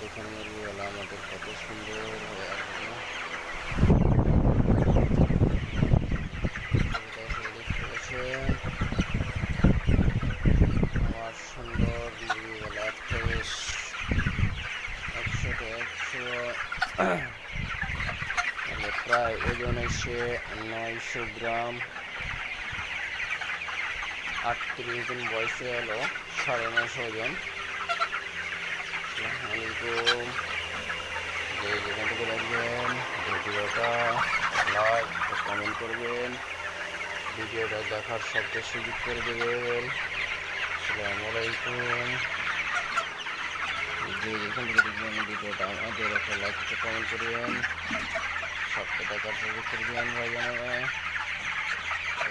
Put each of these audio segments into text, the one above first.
দেখুন মুরগিওয়ালা আমাদের। কত সুন্দর হয়ে আমার সুন্দর মুরগিওয়ালা ফ্রেশ একশো। প্রায় ওজন এসে নয়শো গ্রাম। আটত্রিশ দিন বয়সে হলো সাড়ে নশো ওজন। আসসালামাইকুম যে যেখান থেকে দেখবেন, ভিডিওটা লাইক কমেন্ট করবেন। ভিডিওটা দেখার সবটা সুযোগ করে দেবেন। আলাইকুম। যে যেখান থেকে দেখবেন, ভিডিওটা আমাদের একটা লাইক কমেন্ট করবেন। সবটা দেখার সুযোগ করে দেবেন ভাই বোনেরা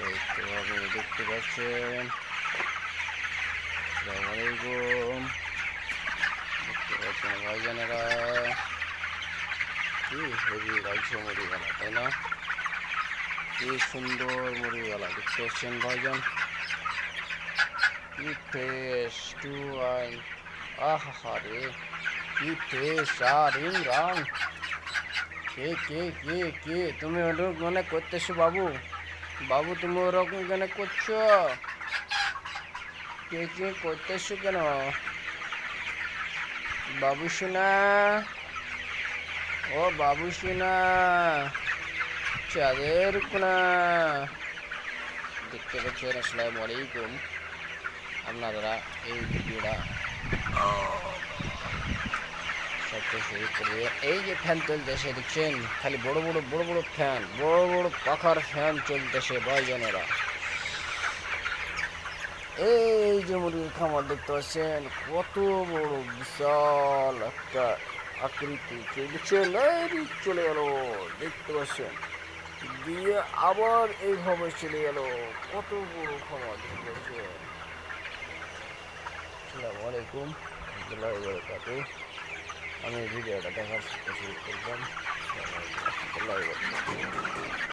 এই তো আপনি দেখতে পাচ্ছেন। আলাইকুম। কি সুন্দর মুড়িওয়ালা কি ফ্রেশ টু রিং রাং কে কে কে কে তুমি ওরকম মনে করতেছো বাবু? বাবু, তুমি ওরকম কেন করছ? কে কে করতেছো কেন? বাবু সোনা ও বাবু সোনা চাঁদের কোনা দেখতে পাচ্ছেন, আসসালামু আলাইকুম। আপনারা এই ভিডিওটা এই যে ফ্যান চলতেছে, দেখছেন? খালি বড় বড় বড় বড় ফ্যান বড় বড় পাখার ফ্যান চলতেছে, ভাইজানেরা। এই যে মুরগির খামার দেখতে পাচ্ছেন, কত বড় বিশাল একটা আকৃতি লাইরি চলে গেল, দেখতে পাচ্ছেন? দিয়ে আবার এইভাবে চলে গেল, কত বড় খামার দেখতে পাচ্ছেন? আসসালামু আলাইকুম আমি ভিডিওটা দেখার চেষ্টা করলাম।